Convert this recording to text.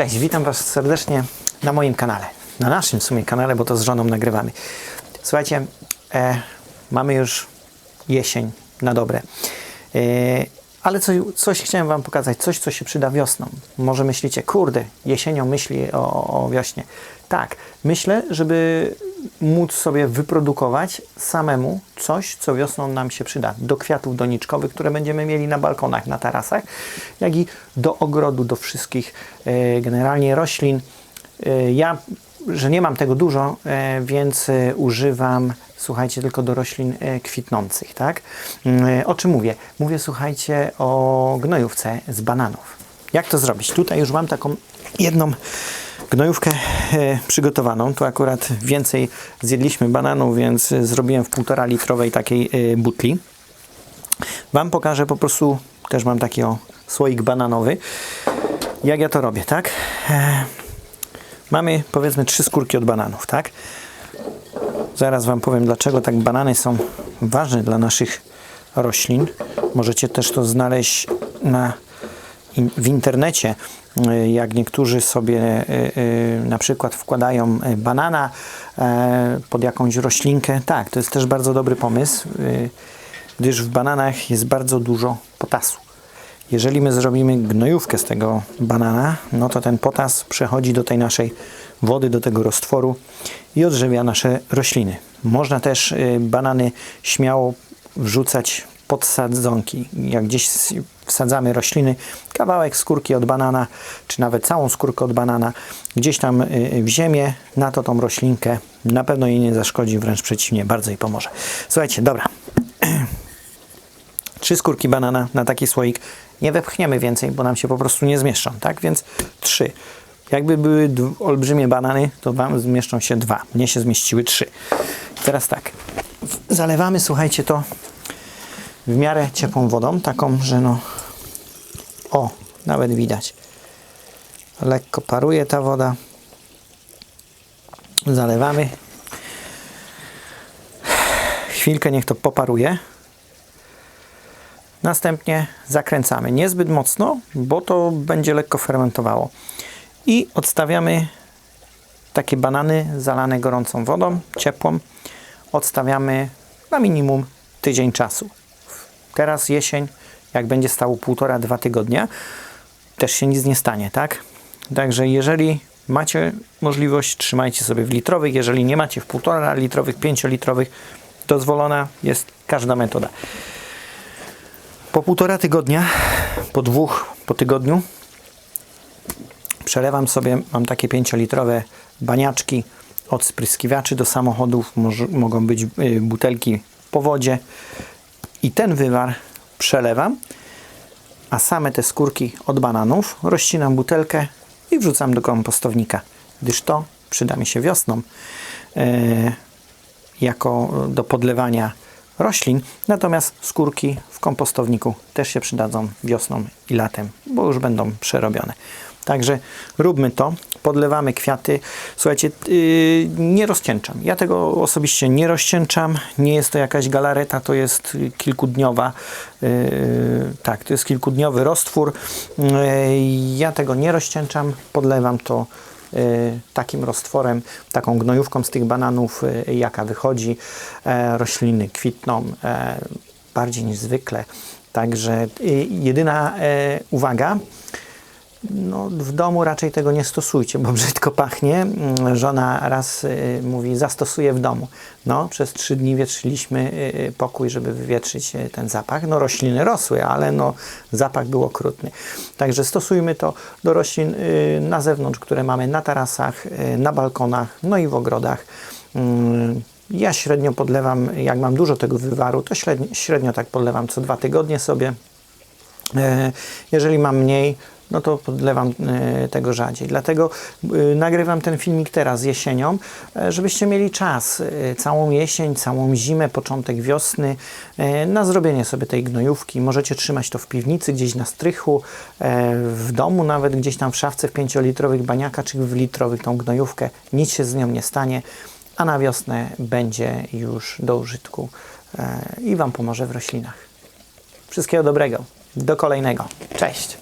Cześć, witam Was serdecznie na moim kanale. Na naszym w sumie kanale, bo to z żoną nagrywamy. Słuchajcie, e, mamy już jesień na dobre. E, ale coś, coś chciałem Wam pokazać, coś, co się przyda wiosną. Może myślicie, kurde, jesienią myśli o, o wiośnie. Tak, myślę, żeby móc sobie wyprodukować samemu coś, co wiosną nam się przyda. Do kwiatów doniczkowych, które będziemy mieli na balkonach, na tarasach, jak i do ogrodu, do wszystkich e, generalnie roślin. E, ja, że nie mam tego dużo, e, więc e, używam, słuchajcie, tylko do roślin e, kwitnących, tak? Mm, O czym mówię? Mówię, słuchajcie, o gnojówce z bananów. Jak to zrobić? Tutaj już mam taką jedną gnojówkę przygotowaną. Tu akurat więcej zjedliśmy bananów, więc zrobiłem w półtora litrowej takiej butli. Wam pokażę po prostu, też mam taki o słoik bananowy. Jak ja to robię, tak? E, mamy powiedzmy trzy skórki od bananów, tak? Zaraz Wam powiem, dlaczego tak banany są ważne dla naszych roślin. Możecie też to znaleźć na, w internecie, y, jak niektórzy sobie y, y, na przykład wkładają banana pod jakąś roślinkę. Tak, to jest też bardzo dobry pomysł, gdyż w bananach jest bardzo dużo potasu. Jeżeli my zrobimy gnojówkę z tego banana, no to ten potas przechodzi do tej naszej wody, do tego roztworu i odżywia nasze rośliny. Można też y, banany śmiało wrzucać pod sadzonki. Jak gdzieś wsadzamy rośliny, kawałek skórki od banana, czy nawet całą skórkę od banana, gdzieś tam y, w ziemię, na to tą roślinkę na pewno jej nie zaszkodzi, wręcz przeciwnie, bardzo jej pomoże. Słuchajcie, dobra, trzy skórki banana na taki słoik. Nie wepchniemy więcej, bo nam się po prostu nie zmieszczą, tak? Więc trzy. Jakby były olbrzymie banany, to Wam zmieszczą się dwa. Mnie się zmieściły trzy. Teraz tak. Zalewamy, słuchajcie, to w miarę ciepłą wodą, taką, że no... O, nawet widać. Lekko paruje ta woda. Zalewamy. Chwilkę niech to poparuje. Następnie zakręcamy niezbyt mocno, bo to będzie lekko fermentowało. I odstawiamy takie banany zalane gorącą wodą, ciepłą. Odstawiamy na minimum tydzień czasu. Teraz jesień, jak będzie stało półtora, dwa tygodnia, też się nic nie stanie, tak? Także jeżeli macie możliwość, trzymajcie sobie w litrowych. Jeżeli nie macie w półtora litrowych, pięciolitrowych, dozwolona jest każda metoda. Po półtora tygodnia, po dwóch po tygodniu, przelewam sobie, mam takie 5-litrowe baniaczki od spryskiwaczy do samochodów, może, mogą być y, butelki po wodzie i ten wywar przelewam, a same te skórki od bananów rozcinam butelkę i wrzucam do kompostownika, gdyż to przyda mi się wiosną. E, jako do podlewania roślin, natomiast skórki w kompostowniku też się przydadzą wiosną i latem, bo już będą przerobione. Także róbmy to, podlewamy kwiaty. Słuchajcie, yy, nie rozcieńczam. Ja tego osobiście nie rozcieńczam. Nie jest to jakaś galareta, to jest kilkudniowa, yy, tak, to jest kilkudniowy roztwór. Yy, ja tego nie rozcieńczam, podlewam to takim roztworem, taką gnojówką z tych bananów, y, jaka wychodzi. E, rośliny kwitną e, bardziej niż zwykle. Także y, jedyna e, uwaga, no, w domu raczej tego nie stosujcie, bo brzydko pachnie. Mm, Żona raz y, mówi, zastosuję w domu. No, przez trzy dni wietrzyliśmy y, y, pokój, żeby wywietrzyć y, ten zapach. No, rośliny rosły, ale no, zapach był okrutny. Także stosujmy to do roślin y, na zewnątrz, które mamy na tarasach, y, na balkonach, no i w ogrodach. Mm, Ja średnio podlewam, jak mam dużo tego wywaru, to średnio, średnio tak podlewam co dwa tygodnie sobie. E, Jeżeli mam mniej, no to podlewam e, tego rzadziej. Dlatego e, nagrywam ten filmik teraz jesienią, e, żebyście mieli czas, e, całą jesień, całą zimę, początek wiosny na zrobienie sobie tej gnojówki. Możecie trzymać to w piwnicy, gdzieś na strychu, e, w domu nawet, gdzieś tam w szafce w pięciolitrowych baniaka czy w litrowych tą gnojówkę. Nic się z nią nie stanie, a na wiosnę będzie już do użytku e, i Wam pomoże w roślinach. Wszystkiego dobrego. Do kolejnego. Cześć.